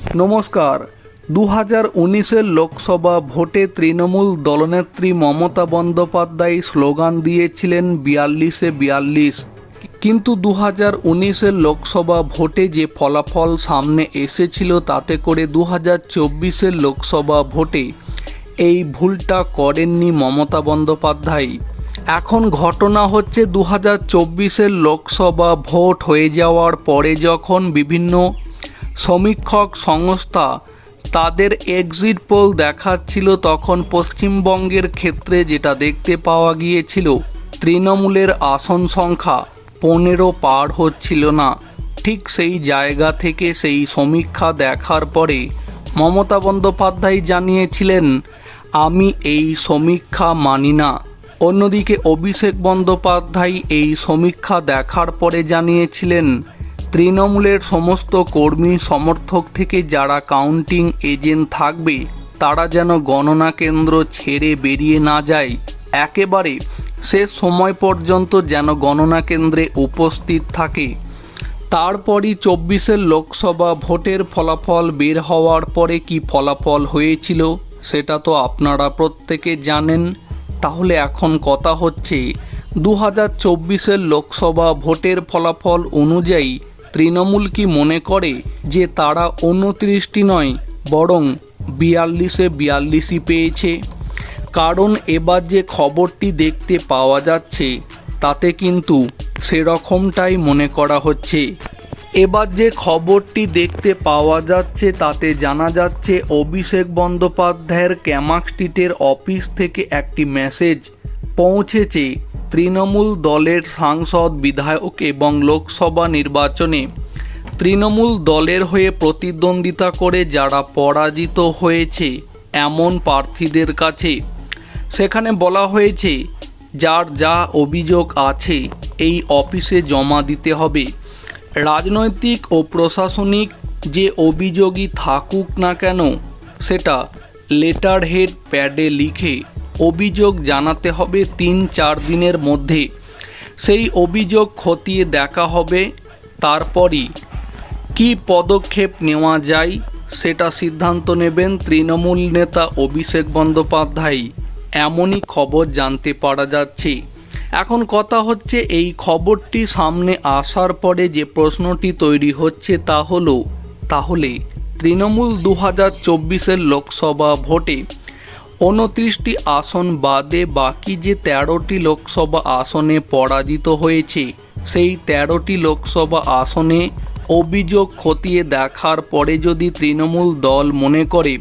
নমস্কার। দু হাজার উনিশের লোকসভা ভোটে তৃণমূল দলনেত্রী মমতা বন্দ্যোপাধ্যায় স্লোগান দিয়েছিলেন বিয়াল্লিশে বিয়াল্লিশ। কিন্তু দু হাজার উনিশের লোকসভা ভোটে যে ফলাফল সামনে এসেছিল তাতে করে দু হাজার চব্বিশের লোকসভা ভোটে এই ভুলটা করেননি মমতা বন্দ্যোপাধ্যায়। এখন ঘটনা হচ্ছে দু হাজার চব্বিশের লোকসভা ভোট হয়ে যাওয়ার পরে যখন বিভিন্ন সমীক্ষক সংস্থা তাদের এক্সিট পোল দেখাচ্ছিল তখন পশ্চিমবঙ্গের ক্ষেত্রে যেটা দেখতে পাওয়া গিয়েছিল, তৃণমূলের আসন সংখ্যা পনেরো পার হচ্ছিল না। ঠিক সেই জায়গা থেকে সেই সমীক্ষা দেখার পরে মমতা বন্দ্যোপাধ্যায় জানিয়েছিলেন, আমি এই সমীক্ষা মানি না। অন্যদিকে অভিষেক বন্দ্যোপাধ্যায় এই সমীক্ষা দেখার পরে জানিয়েছিলেন তৃণমূলের সমস্ত কর্মী সমর্থক থেকে যারা কাউন্টিং এজেন্ট থাকবে, তারা যেন গণনা কেন্দ্র ছেড়ে বেরিয়ে না যায়। একেবারে শেষ সময় পর্যন্ত যেন গণনা কেন্দ্রে উপস্থিত থাকে। তারপরই চব্বিশের লোকসভা ভোটের ফলাফল বের হওয়ার পরে কি ফলাফল হয়েছিল, সেটা তো আপনারা প্রত্যেকে জানেন। তাহলে এখন কথা হচ্ছে দু হাজার চব্বিশের লোকসভা ভোটের ফলাফল অনুযায়ী তৃণমূল কি মনে করে যে তারা উনত্রিশটি নয়, বরং বিয়াল্লিশে বিয়াল্লিশই পেয়েছে? কারণ এবার যে খবরটি দেখতে পাওয়া যাচ্ছে, তাতে কিন্তু সেরকমটাই মনে করা হচ্ছে। এবার যে খবরটি দেখতে পাওয়া যাচ্ছে, তাতে জানা যাচ্ছে অভিষেক বন্দ্যোপাধ্যায়ের ক্যামাক স্ট্রিটের অফিস থেকে একটি মেসেজ পৌঁছেছে। তৃণমূল দলের সাংসদ, বিধায়ক এবং লোকসভা নির্বাচনে তৃণমূল দলের হয়ে প্রতিদ্বন্দ্বিতা করে যারা পরাজিত হয়েছে এমন প্রার্থীদের কাছে। সেখানে বলা হয়েছে, যার যা অভিযোগ আছে, এই অফিসে জমা দিতে হবে। রাজনৈতিক ও প্রশাসনিক যে অভিযোগই থাকুক না কেন, সেটা লেটার হেড প্যাডে লিখে অভিযোগ জানাতে হবে তিন চার দিনের মধ্যে। সেই অভিযোগ খতিয়ে দেখা হবে, তারপরই কি পদক্ষেপ নেওয়া যায় সেটা সিদ্ধান্ত নেবেন তৃণমূল নেতা অভিষেক বন্দ্যোপাধ্যায়। এমনই খবর জানতে পারা যাচ্ছে। এখন কথা হচ্ছে, এই খবরটি সামনে আসার পরে যে প্রশ্নটি তৈরি হচ্ছে তা হলো, তাহলে তৃণমূল দু হাজার চব্বিশের লোকসভা ভোটে উনত্রিশটি আসন বাদে বাকি যে তেরোটি লোকসভা আসনে পরাজিত হয়েছে, সেই তেরোটি লোকসভা আসনে অভিযোগ খতিয়ে দেখার পরে যদি তৃণমূল দল মনে করে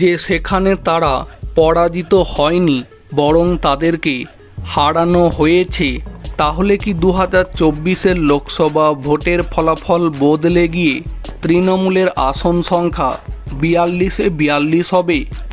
যে সেখানে তারা পরাজিত হয়নি, বরং তাদেরকে হারানো হয়েছে, তাহলে কি দু হাজার চব্বিশের লোকসভা ভোটের ফলাফল বদলে গিয়ে তৃণমূলের আসন সংখ্যা বিয়াল্লিশে বিয়াল্লিশ হবে?